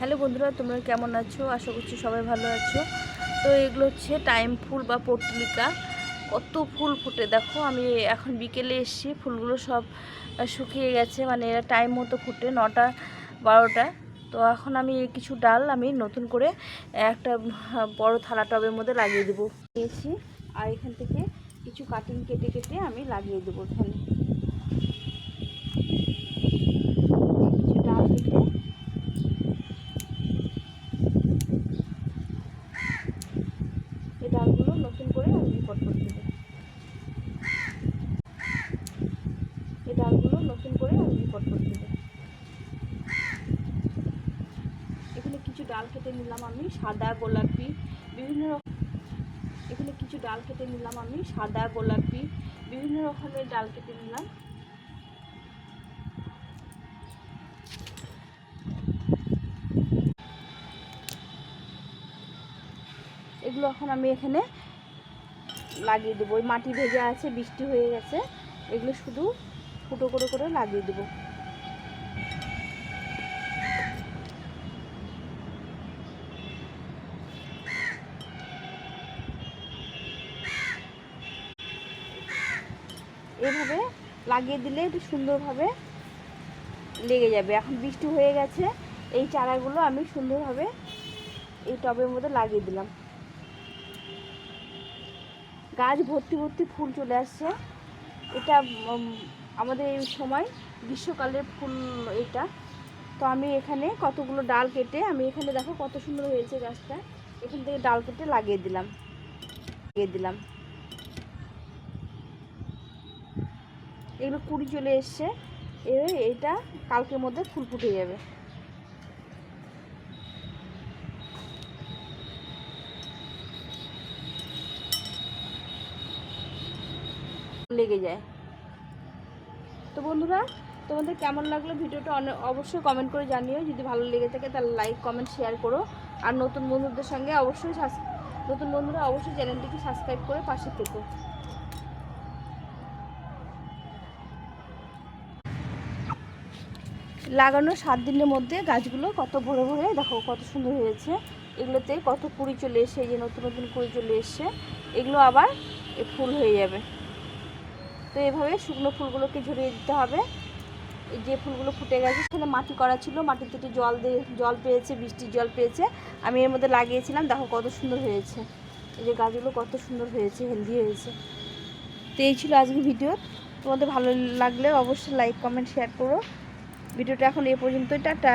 Hello বন্ধুরা, তোমরা কেমন আছো? আশা করছি সবাই ভালো আছো। তো এগুলো হচ্ছে টাইম ফুল বা পটলিকা। কত ফুল ফুটে দেখো, আমি এখন বিকেলে এসেছি, ফুলগুলো সব শুকিয়ে গেছে মানে এরা টাইম মতো ফুটে, নটা, বারোটা। তো এখন আমি কিছু ডাল আমি নতুন করে একটা বড় থালা টবের মধ্যে লাগিয়ে দেবো। নিয়েছি, আর এখান থেকে কিছু কাটিং কেটে কেটে আমি লাগিয়ে দেবো এখানে কিছু ডাল কেটে এই ডালগুলো নতুন এই ডালগুলো নতুন করে রিপোর্ট করে দেবো। এখানে কিছু ডাল কেটে নিলাম আমি, সাদা গোলাপি, বিভিন্ন রকম এখানে কিছু ডাল কেটে নিলাম আমি, সাদা গোলাপি, বিভিন্ন রকমের ডাল কেটে নিলাম। এগুলো এখন আমি এখানে লাগিয়ে দেবো। ওই মাটি ভেজা আছে, বৃষ্টি হয়ে গেছে। এগুলো শুধু ফুটো করে করে লাগিয়ে দেবো। এভাবে লাগিয়ে দিলে একটু সুন্দরভাবে লেগে যাবে। এখন বৃষ্টি হয়ে গেছে, এই চারাগুলো আমি সুন্দরভাবে এই টবের মধ্যে লাগিয়ে দিলাম। গাছ ভর্তি ভর্তি ফুল চলে আসছে। এটা আমাদের এই সময় গ্রীষ্মকালের ফুল এটা। তো আমি এখানে কতগুলো ডাল কেটে, আমি এখানে দেখো কত সুন্দর হয়েছে গাছটা। এখান থেকে ডাল কেটে লাগিয়ে দিলাম। লাগিয়ে দিলাম। এগুলো কুড়ি চলে এসছে। এবার এটা কালকের মধ্যে ফুল ফুটে যাবে। লেগে যায়। তো বন্ধুরা, তোমাদের কেমন লাগল ভিডিওটা অবশ্যই কমেন্ট করে জানিও। যদি ভালো লেগে থাকে তাহলে লাইক কমেন্ট শেয়ার করো। আর নতুন বন্ধুদের সঙ্গে অবশ্যই নতুন বন্ধুরা অবশ্যই চ্যানেলটিকে সাবস্ক্রাইব করে পাশে থেকো। লাগানো সাত দিনের মধ্যে গাছগুলো কত ভরে ভরে, দেখো কত সুন্দর হয়েছে। এগুলোতে কত কুড়ি চলে এসে যে নতুন নতুন কুড়ি চলে এসছে। এগুলো আবার ফুল হয়ে যাবে। তো এভাবে শুকনো ফুলগুলোকে ঝরিয়ে দিতে হবে। যে ফুলগুলো ফুটে গেছে, সেখানে মাটি করা ছিল। মাটিতে একটু জল দিয়ে জল পেয়েছে, বৃষ্টির জল পেয়েছে। আমি এর মধ্যে লাগিয়েছিলাম, দেখো কত সুন্দর হয়েছে। এই যে গাছগুলো কত সুন্দর হয়েছে, হেলদি হয়েছে। তো এই ছিল আজকে ভিডিও। তোমাদের ভালো লাগলে অবশ্যই লাইক কমেন্ট শেয়ার করো। ভিডিওটা এখন এ পর্যন্তই, টাটা।